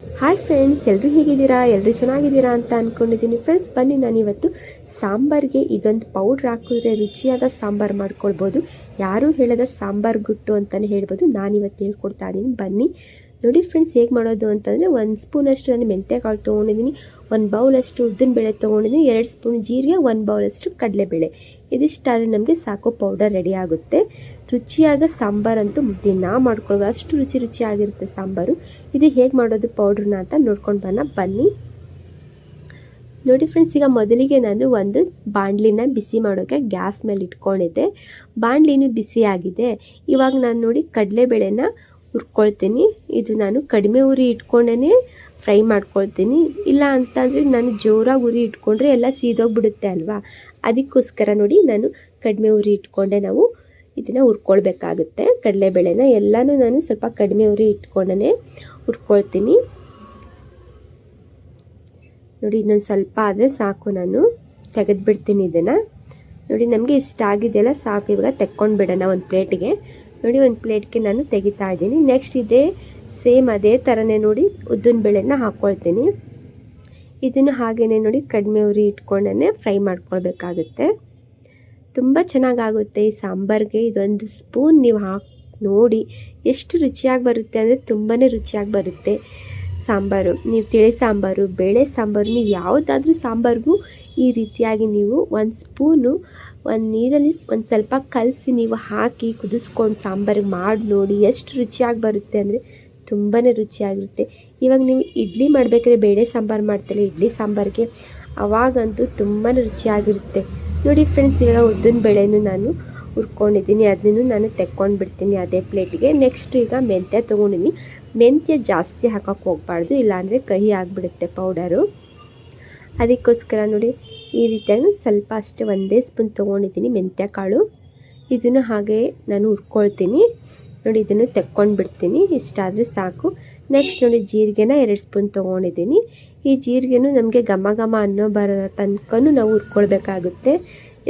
Hi friends ಎಲ್ಲರೂ ಹೇಗಿದ್ದೀರಾ? ಎಲ್ಲರೂ ಚೆನ್ನಾಗಿದ್ದೀರಾ ಅಂತ ಅಂದ್ಕೊಂಡಿದ್ದೀನಿ ಫ್ರೆಂಡ್ಸ್ ಬನ್ನಿ ನಾನು ಇವತ್ತು ಸಾಂಬಾರ್ಗೆ ಇದೊಂದು ಪೌಡ್ರ್ ಹಾಕಿದ್ರೆ ರುಚಿಯಾದ ಸಾಂಬಾರ್ ಮಾಡ್ಕೊಳ್ಬೋದು. ಯಾರೂ ಹೇಳದ ಸಾಂಬಾರ್ ಗುಟ್ಟು ಅಂತಲೇ ಹೇಳ್ಬೋದು. ನಾನಿವತ್ತು ಹೇಳ್ಕೊಡ್ತಾ ಇದ್ದೀನಿ. ಬನ್ನಿ. ನೋಡಿ ಫ್ರೆಂಡ್ಸ್ ಹೇಗೆ ಮಾಡೋದು ಅಂತಂದರೆ ಒಂದು ಸ್ಪೂನಷ್ಟು ನಾನು ಮೆಂತ್ಯಕಾಳು ತೊಗೊಂಡಿದ್ದೀನಿ, ಒಂದು ಬೌಲಷ್ಟು ಉದ್ದಿನ ಬೇಳೆ ತೊಗೊಂಡಿದ್ದೀನಿ, ಎರಡು ಸ್ಪೂನ್ ಜೀರಿಗೆ, ಒಂದು ಬೌಲಷ್ಟು ಕಡಲೆಬೇಳೆ. ಇದಿಷ್ಟಾದರೆ ನಮಗೆ ಸಾಕು ಪೌಡರ್ ರೆಡಿ ಆಗುತ್ತೆ. ರುಚಿಯಾದ ಸಾಂಬಾರಂತೂ ದಿನ ಮಾಡ್ಕೊಳ್ಬೋದು ಅಷ್ಟು ರುಚಿ ರುಚಿಯಾಗಿರುತ್ತೆ ಸಾಂಬಾರು. ಇದು ಹೇಗೆ ಮಾಡೋದು ಪೌಡ್ರನ್ನ ಅಂತ ನೋಡ್ಕೊಂಡು ಬನ್ನ ಬನ್ನಿ. ನೋಡಿ ಫ್ರೆಂಡ್ಸ್ ಈಗ ಮೊದಲಿಗೆ ನಾನು ಒಂದು ಬಾಣಲಿನ ಬಿಸಿ ಮಾಡೋಕ್ಕೆ ಗ್ಯಾಸ್ ಮೇಲೆ ಇಟ್ಕೊಂಡಿದ್ದೆ. ಬಾಣಲಿನೂ ಬಿಸಿ ಆಗಿದೆ ಇವಾಗ ನಾನು ನೋಡಿ ಕಡಲೆಬೇಳೆನ ಹುರ್ಕೊಳ್ತೀನಿ. ಇದು ನಾನು ಕಡಿಮೆ ಉರಿ ಇಟ್ಕೊಂಡೇ ಫ್ರೈ ಮಾಡ್ಕೊಳ್ತೀನಿ. ಇಲ್ಲ ಅಂತಂದರೆ ನಾನು ಜೋರಾಗಿ ಉರಿ ಇಟ್ಕೊಂಡ್ರೆ ಎಲ್ಲ ಸೀದೋಗ್ಬಿಡುತ್ತೆ ಅಲ್ವಾ? ಅದಕ್ಕೋಸ್ಕರ ನೋಡಿ ನಾನು ಕಡಿಮೆ ಉರಿ ಇಟ್ಕೊಂಡೆ ನಾವು ಇದನ್ನು ಹುರ್ಕೊಳ್ಬೇಕಾಗುತ್ತೆ. ಕಡಲೆಬೇಳೆನ ಎಲ್ಲನೂ ನಾನು ಸ್ವಲ್ಪ ಕಡಿಮೆ ಉರಿ ಇಟ್ಕೊಂಡೇ ಹುರ್ಕೊಳ್ತೀನಿ. ನೋಡಿ ಇನ್ನೊಂದು ಸ್ವಲ್ಪ ಆದರೆ ಸಾಕು ನಾನು. ತೆಗೆದುಬಿಡ್ತೀನಿ ಇದನ್ನು. ನೋಡಿ ನಮಗೆ ಇಷ್ಟ ಆಗಿದೆಯಲ್ಲ ಸಾಕು. ಇವಾಗ ತೆಕ್ಕೊಂಡು ಬಿಡೋಣ ಒಂದು ಪ್ಲೇಟಿಗೆ. ನೋಡಿ, ಒಂದು ಪ್ಲೇಟ್ಗೆ ನಾನು ತೆಗಿತಾ ಇದ್ದೀನಿ. ನೆಕ್ಸ್ಟ್ ಇದೇ, ಸೇಮ್ ಅದೇ ಥರನೇ ನೋಡಿ, ಉದ್ದಿನ ಬೇಳೆನ ಹಾಕ್ಕೊಳ್ತೀನಿ ಇದನ್ನು ಹಾಗೆಯೇ ನೋಡಿ, ಕಡಿಮೆ ಉರಿ ಇಟ್ಕೊಂಡೇ ಫ್ರೈ ಮಾಡ್ಕೊಳ್ಬೇಕಾಗುತ್ತೆ. ತುಂಬ ಚೆನ್ನಾಗಾಗುತ್ತೆ ಈ ಸಾಂಬಾರಿಗೆ. ಇದೊಂದು ಸ್ಪೂನ್ ನೀವು ಹಾಕಿ, ನೋಡಿ, ಎಷ್ಟು ರುಚಿಯಾಗಿ ಬರುತ್ತೆ ಅಂದರೆ ತುಂಬಾ ರುಚಿಯಾಗಿ ಬರುತ್ತೆ ಸಾಂಬಾರು. ನೀವು ತಿಳಿ ಸಾಂಬಾರು, ಬೇಳೆ ಸಾಂಬಾರು, ನೀವು ಯಾವುದಾದ್ರೂ ಸಾಂಬಾರಿಗೂ ಈ ರೀತಿಯಾಗಿ ನೀವು ಒಂದು ಸ್ಪೂನು ಒಂದು ನೀರಲ್ಲಿ ಒಂದು ಸ್ವಲ್ಪ ಕಲಸಿ ನೀವು ಹಾಕಿ ಕುದಿಸ್ಕೊಂಡು ಸಾಂಬಾರು ಮಾಡಿ ನೋಡಿ ಎಷ್ಟು ರುಚಿಯಾಗಿ ಬರುತ್ತೆ ಅಂದರೆ ತುಂಬಾ ರುಚಿಯಾಗಿರುತ್ತೆ. ಇವಾಗ ನೀವು ಇಡ್ಲಿ ಮಾಡಬೇಕಾದ್ರೆ ಬೇಳೆ ಸಾಂಬಾರು ಮಾಡ್ತಾರೆ ಇಡ್ಲಿ ಸಾಂಬಾರಿಗೆ ಅವಾಗಂತೂ ತುಂಬಾ ರುಚಿಯಾಗಿರುತ್ತೆ. ನೋಡಿ ಫ್ರೆಂಡ್ಸ್ ಇವಾಗ ಉದ್ದಿನ ಬೇಳೆನೂ ನಾನು ಹುರ್ಕೊಂಡಿದ್ದೀನಿ. ಅದನ್ನು ನಾನು ತೆಕ್ಕೊಂಡು ಬಿಡ್ತೀನಿ ಅದೇ ಪ್ಲೇಟಿಗೆ. ನೆಕ್ಸ್ಟ್ ಈಗ ಮೆಂತ್ಯ ತೊಗೊಂಡಿದ್ದೀನಿ ಮೆಂತ್ಯ ಜಾಸ್ತಿ ಹಾಕೋಕೆ ಹೋಗಬಾರ್ದು, ಇಲ್ಲಾಂದರೆ ಕಹಿ ಆಗಿಬಿಡುತ್ತೆ ಪೌಡರು ಅದಕ್ಕೋಸ್ಕರ ನೋಡಿ ಈ ರೀತಿಯಾಗಿ ಸ್ವಲ್ಪ ಅಷ್ಟೇ ಒಂದೇ ಸ್ಪೂನ್ ತೊಗೊಂಡಿದ್ದೀನಿ ಮೆಂತ್ಯ ಕಾಳು ಇದನ್ನು ಹಾಗೆ ನಾನು ಹುರ್ಕೊಳ್ತೀನಿ. ನೋಡಿ, ಇದನ್ನು ತೆಕ್ಕೊಂಡು ಬಿಡ್ತೀನಿ ಇಷ್ಟಾದರೆ ಸಾಕು. ನೆಕ್ಸ್ಟ್ ನೋಡಿ, ಜೀರಿಗೆನ ಎರಡು ಸ್ಪೂನ್ ತೊಗೊಂಡಿದ್ದೀನಿ. ಈ ಜೀರಿಗೆನೂ ನಮಗೆ ಘಮ ಘಮ ಅನ್ನೋ ಬರೋ ತನಕನೂ ನಾವು ಹುರ್ಕೊಳ್ಬೇಕಾಗುತ್ತೆ.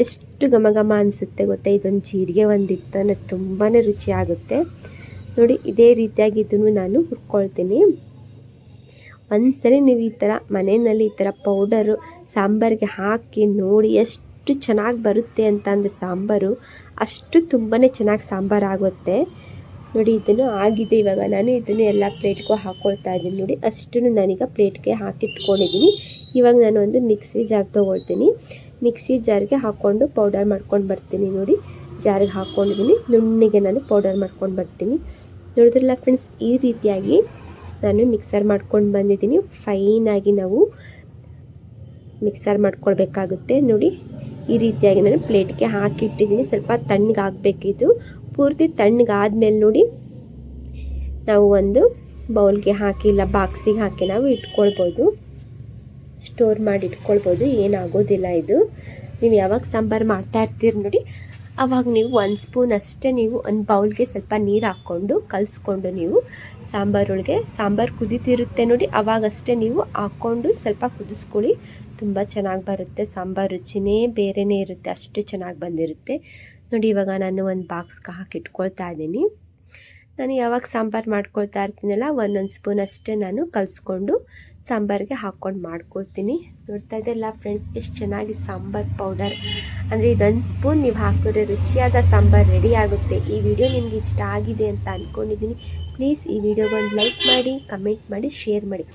ಎಷ್ಟು ಘಮ ಘಮ ಅನಿಸುತ್ತೆ ಗೊತ್ತಾ? ಇದೊಂದು ಜೀರಿಗೆ ಒಂದಿತ್ತು ತುಂಬಾ ರುಚಿಯಾಗುತ್ತೆ. ನೋಡಿ, ಇದೇ ರೀತಿಯಾಗಿ ಇದನ್ನು ನಾನು ಹುರ್ಕೊಳ್ತೀನಿ. ಒಂದ್ಸರಿ ನೀವು ಈ ಥರ ಮನೆಯಲ್ಲಿ ಈ ಥರ ಪೌಡರು ಸಾಂಬಾರಿಗೆ ಹಾಕಿ ನೋಡಿ ಎಷ್ಟು ಚೆನ್ನಾಗಿ ಬರುತ್ತೆ ಅಂತ ಅಂದರೆ ಸಾಂಬಾರು. ಅಷ್ಟು ತುಂಬಾ ಚೆನ್ನಾಗಿ ಸಾಂಬಾರು ಆಗುತ್ತೆ ನೋಡಿ, ಇದನ್ನು ಆಗಿದೆ ಇವಾಗ. ನಾನು ಇದನ್ನು ಎಲ್ಲ ಪ್ಲೇಟ್ಗೂ ಹಾಕ್ಕೊಳ್ತಾ ಇದ್ದೀನಿ. ನೋಡಿ ಅಷ್ಟು ನಾನೀಗ ಪ್ಲೇಟ್ಗೆ ಹಾಕಿಟ್ಕೊಂಡಿದ್ದೀನಿ. ಇವಾಗ ನಾನು ಒಂದು ಮಿಕ್ಸಿ ಜಾರ್ ತೊಗೊಳ್ತೀನಿ. ಮಿಕ್ಸಿ ಜಾರ್ಗೆ ಹಾಕ್ಕೊಂಡು ಪೌಡರ್ ಮಾಡ್ಕೊಂಡು ಬರ್ತೀನಿ. ನೋಡಿ, ಜಾರಿಗೆ ಹಾಕ್ಕೊಂಡಿದ್ದೀನಿ. ನುಣ್ಣಿಗೆ ನಾನು ಪೌಡರ್ ಮಾಡ್ಕೊಂಡು ಬರ್ತೀನಿ. ನೋಡಿದ್ರಲ್ಲ ಫ್ರೆಂಡ್ಸ್, ಈ ರೀತಿಯಾಗಿ ನಾನು ಮಿಕ್ಸರ್ ಮಾಡ್ಕೊಂಡು ಬಂದಿದ್ದೀನಿ. ಫೈನಾಗಿ ನಾವು ಮಿಕ್ಸರ್ ಮಾಡ್ಕೊಳ್ಬೇಕಾಗುತ್ತೆ. ನೋಡಿ, ಈ ರೀತಿಯಾಗಿ ನಾನು ಪ್ಲೇಟ್ಗೆ ಹಾಕಿಟ್ಟಿದ್ದೀನಿ. ಸ್ವಲ್ಪ ತಣ್ಣಗಾಗಬೇಕಿದ್ದು ಪೂರ್ತಿ ತಣ್ಣಗಾದ್ಮೇಲೆ ನೋಡಿ, ನಾವು ಒಂದು ಬೌಲ್ಗೆ ಹಾಕಿ ಇಲ್ಲ ಬಾಕ್ಸಿಗೆ ಹಾಕಿ ನಾವು ಇಟ್ಕೊಳ್ಬೋದು. ಸ್ಟೋರ್ ಮಾಡಿ ಇಟ್ಕೊಳ್ಬೋದು. ಏನಾಗೋದಿಲ್ಲ ಇದು. ನೀವು ಯಾವಾಗ ಸಾಂಬಾರು ಮಾಡ್ತಾ ಇರ್ತೀರಿ ನೋಡಿ ಆವಾಗ ನೀವು ಒಂದು ಸ್ಪೂನ್ ಅಷ್ಟೇ ನೀವು ಒಂದು ಬೌಲ್ಗೆ ಸ್ವಲ್ಪ ನೀರು ಹಾಕ್ಕೊಂಡು, ಕಲಿಸ್ಕೊಂಡು ನೀವು ಸಾಂಬಾರೊಳಗೆ ಸಾಂಬಾರು ಕುದೀತಿರುತ್ತೆ ನೋಡಿ, ಅವಾಗಷ್ಟೇ ನೀವು ಹಾಕ್ಕೊಂಡು ಸ್ವಲ್ಪ ಕುದಿಸ್ಕೊಳ್ಳಿ. ತುಂಬ ಚೆನ್ನಾಗಿ ಬರುತ್ತೆ ಸಾಂಬಾರು, ರುಚಿನೇ ಬೇರೆಯೇ ಇರುತ್ತೆ, ಅಷ್ಟು ಚೆನ್ನಾಗಿ ಬಂದಿರುತ್ತೆ. ನೋಡಿ, ಇವಾಗ ನಾನು ಒಂದು ಬಾಕ್ಸ್ಗೆ ಹಾಕಿಟ್ಕೊಳ್ತಾ ಇದ್ದೀನಿ. ನಾನು ಯಾವಾಗ ಸಾಂಬಾರು ಮಾಡ್ಕೊಳ್ತಾ ಇರ್ತೀನಲ್ಲ, ಒಂದೊಂದು ಸ್ಪೂನ್ ಅಷ್ಟೇ ನಾನು ಕಲಿಸ್ಕೊಂಡು ಸಾಂಬಾರಿಗೆ ಹಾಕ್ಕೊಂಡು ಮಾಡ್ಕೊಳ್ತೀನಿ. ನೋಡ್ತಾ ಇದ್ದೆಲ್ಲ ಫ್ರೆಂಡ್ಸ್, ಎಷ್ಟು ಚೆನ್ನಾಗಿ ಸಾಂಬಾರ್ ಪೌಡರ್. ಅಂದರೆ ಇದೊಂದು ಸ್ಪೂನ್ ನೀವು ಹಾಕಿದ್ರೆ ರುಚಿಯಾದ ಸಾಂಬಾರು ರೆಡಿ ಆಗುತ್ತೆ. ಈ ವಿಡಿಯೋ ನಿಮ್ಗೆ ಇಷ್ಟ ಆಗಿದೆ ಅಂತ ಅಂದ್ಕೊಂಡಿದ್ದೀನಿ ಪ್ಲೀಸ್ ಈ ವಿಡಿಯೋಗೊಂದು ಲೈಕ್ ಮಾಡಿ, ಕಮೆಂಟ್ ಮಾಡಿ, ಶೇರ್ ಮಾಡಿ.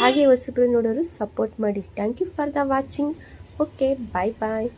ಹಾಗೆ ಹೊಸಬ್ರು ನೋಡೋರು ಸಪೋರ್ಟ್ ಮಾಡಿ. Thank you for the watching. Okay, bye bye.